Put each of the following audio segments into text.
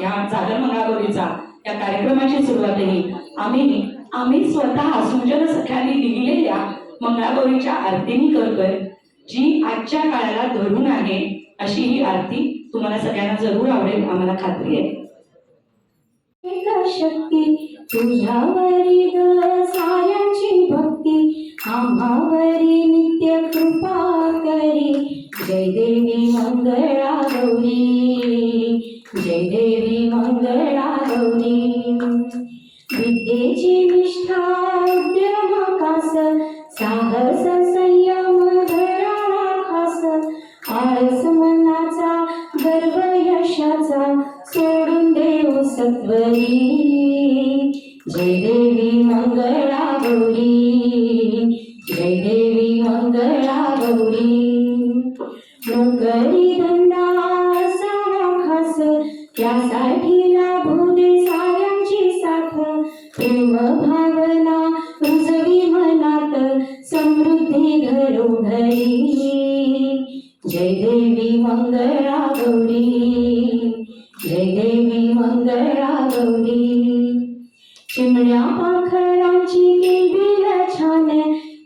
या जागर मंगळागौरीचा या कार्यक्रमाची सुरुवातही आम्ही आम्ही स्वतः सुजन सख्यांनी लिहिलेल्या मंगळागौरीच्या आरतीने करतोय जी आजच्या काळाला धरून आहे अशी ही आरती तुम्हाला सगळ्यांना जरूर आवडेल आम्हाला खात्री आहे. शक्ती तुझ्यावरी साऱ्याची भक्ती आम्हावरी नित्य कृपा करी. जय देवी मंगळागौरी. जय देवी मंगळा गौरी विद्येची निष्ठा त्यासाठी लागू दे साऱ्यांची साथ. प्रेम भावना रुजवी मनात समृद्धी घरोघरी जय देवी मंगळा गौरी जय देवी मंगळा गौरी चिमण्या पाखराची केविल छान.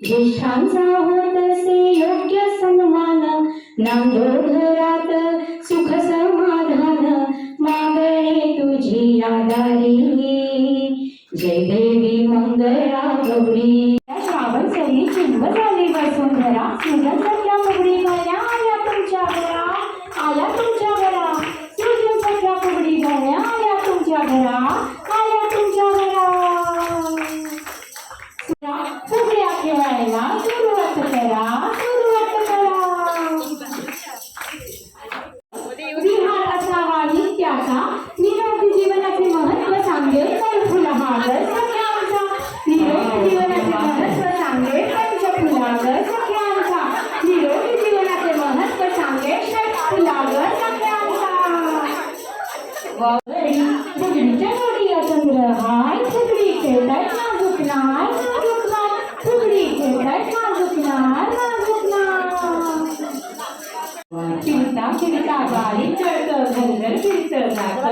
ज्येष्ठांचा होत असे योग्य सन्मान. नांदोघ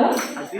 ¿Así?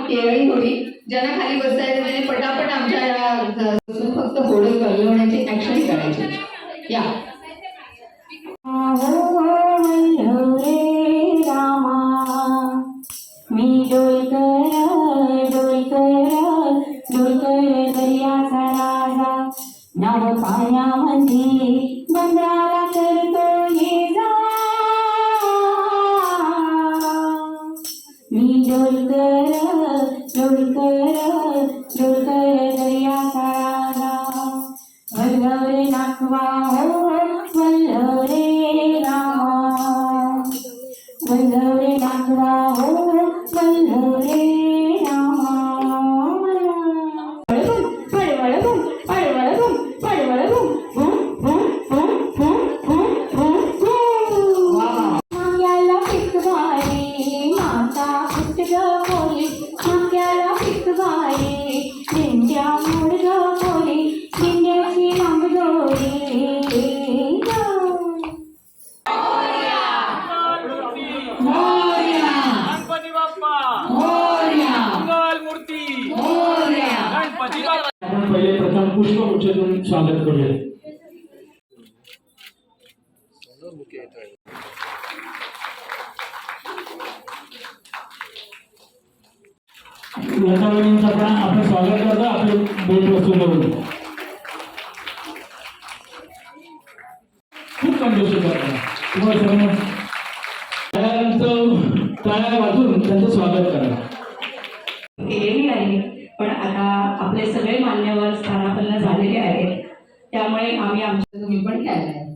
केळी होती ज्यांना खाली बसायचं म्हणजे पटापट आमच्या फक्त होडं घालवण्याची ऍक्शन करायची. या. स्वागत करूया. आपण स्वागत करतो आपले बोल बसून लगेगा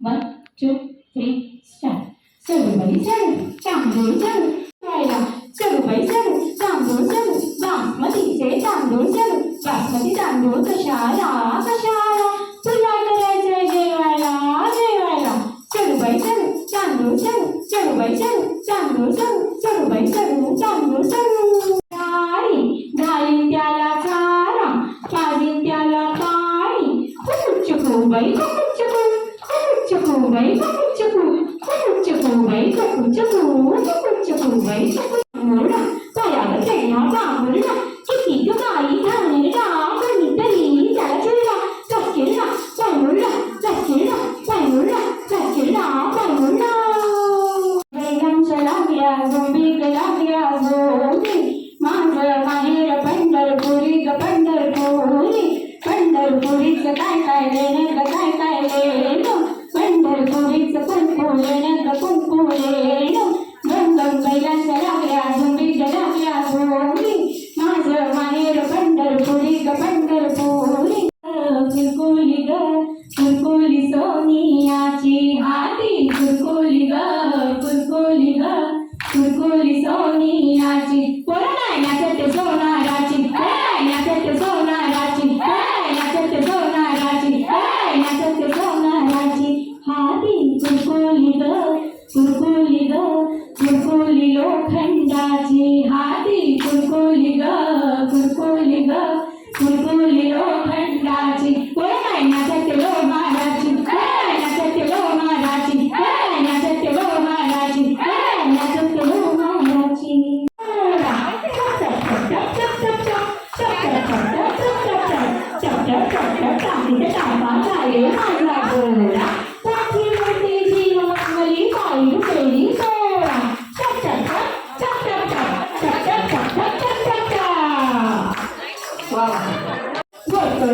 वन टू थ्री स्टार्ट चलो भाई चलो तांदूळ चलो खायला चलो भाई चलो तांदूळ चलो बासमतीचे तांदूळ चलो बासमती तांदूळ कशाला कशाला तुला करायचंय जेवायला जेवायला चलो भाई चलो तांदूळ चलो चलो भाई चलो तांदूळ चलो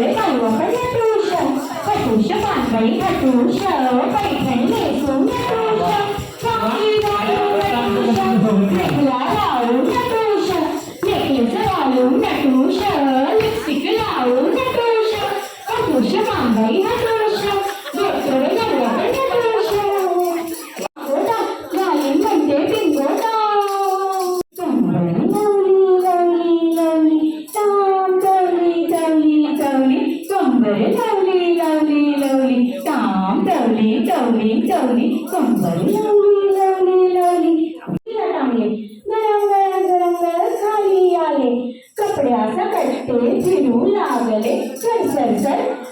giới mày và các nhất tu trần phải thủ cho bạn bấy và tú trở bảy thánh lệ xuống nhất tu trần. Trong khi ra tu nhất tu trần thịnh lá bảo nhất Say, say, say.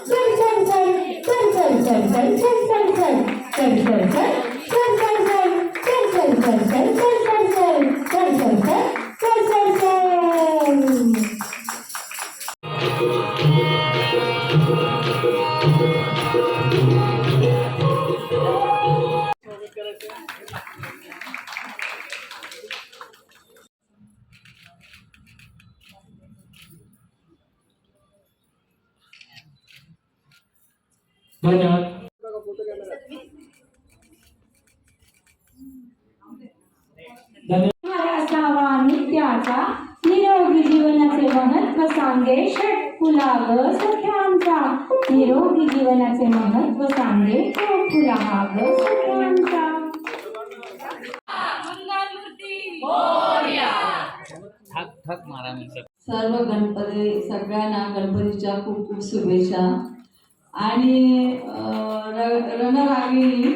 धन्यवाद. नित्याचा निरोगी जीवनाचे महत्त्व सांगे. षटकुला सख्यांचा. निरोगी जीवनाचे महत्त्व सांगे. षटकुला ग सख्यांचा. सर्व गणपती सगळ्यांना गणपतीच्या खूप खूप शुभेच्छा. आणि रणरागिणी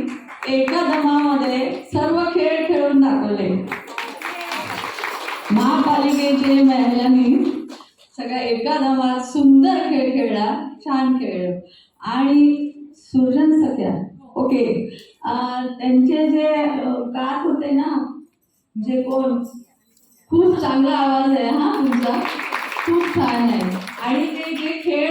एका दमामध्ये सर्व खेळ खेळून दाखवले. महापालिकेचे महिलांनी सगळ्या एका दमात सुंदर खेळ खेळला छान खेळ. आणि सुजन सख्या ओके. त्यांचे जे कात होते ना जे कोण? खूप चांगला आवाज आहे हा तुमचा. खूप छान आहे. आणि ते जे खेळ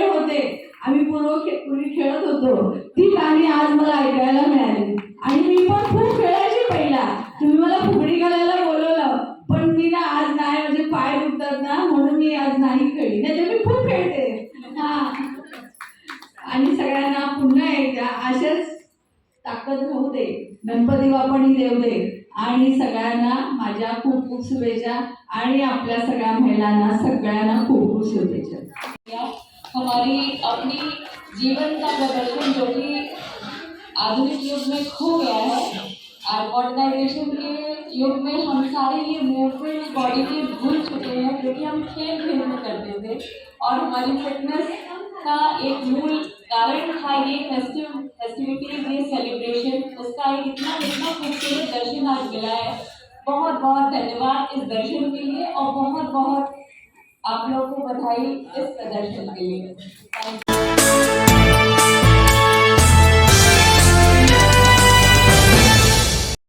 आम्ही पूर्व पूर्वी खेळत होतो. ती गाणी आज मला ऐकायला मिळाली. आणि मी पण खूप खेळायची पहिला. तुम्ही मला फुगडी घालायला बोलवलं पण मी ना आज नाही म्हणजे पाय दुखतात ना म्हणून मी आज नाही खेळली. नाही मी खूप खेळते. हा. आणि सगळ्यांना पुन्हा एकदा अशाच ताकद राहू दे. गणपती बाप्पानी देव दे. आणि सगळ्यांना माझ्या खूप खूप शुभेच्छा. आणि आपल्या सगळ्या महिलांना सगळ्यांना खूप खूप शुभेच्छा. हमारी अपनी जीवन का प्रदर्शन जो कि आधुनिक युग में खो गया है और मॉडर्नाइजेशन के युग में हम सारे ये मूवमेंट बॉडी के भूल चुके हैं, जो कि हम खेल खेल में करते थे। और हमारी फिटनेस का एक मूल कारण था ये फेस्टिव फेस्टिविटीज ये सेलिब्रेशन उसका एक इतना इतना खूबसूरत दर्शन आज मिला है। बहुत बहुत धन्यवाद इस दर्शन के लिए और बहुत बहुत आप लोगों को बधाई इस प्रदर्शन के लिए Thank you.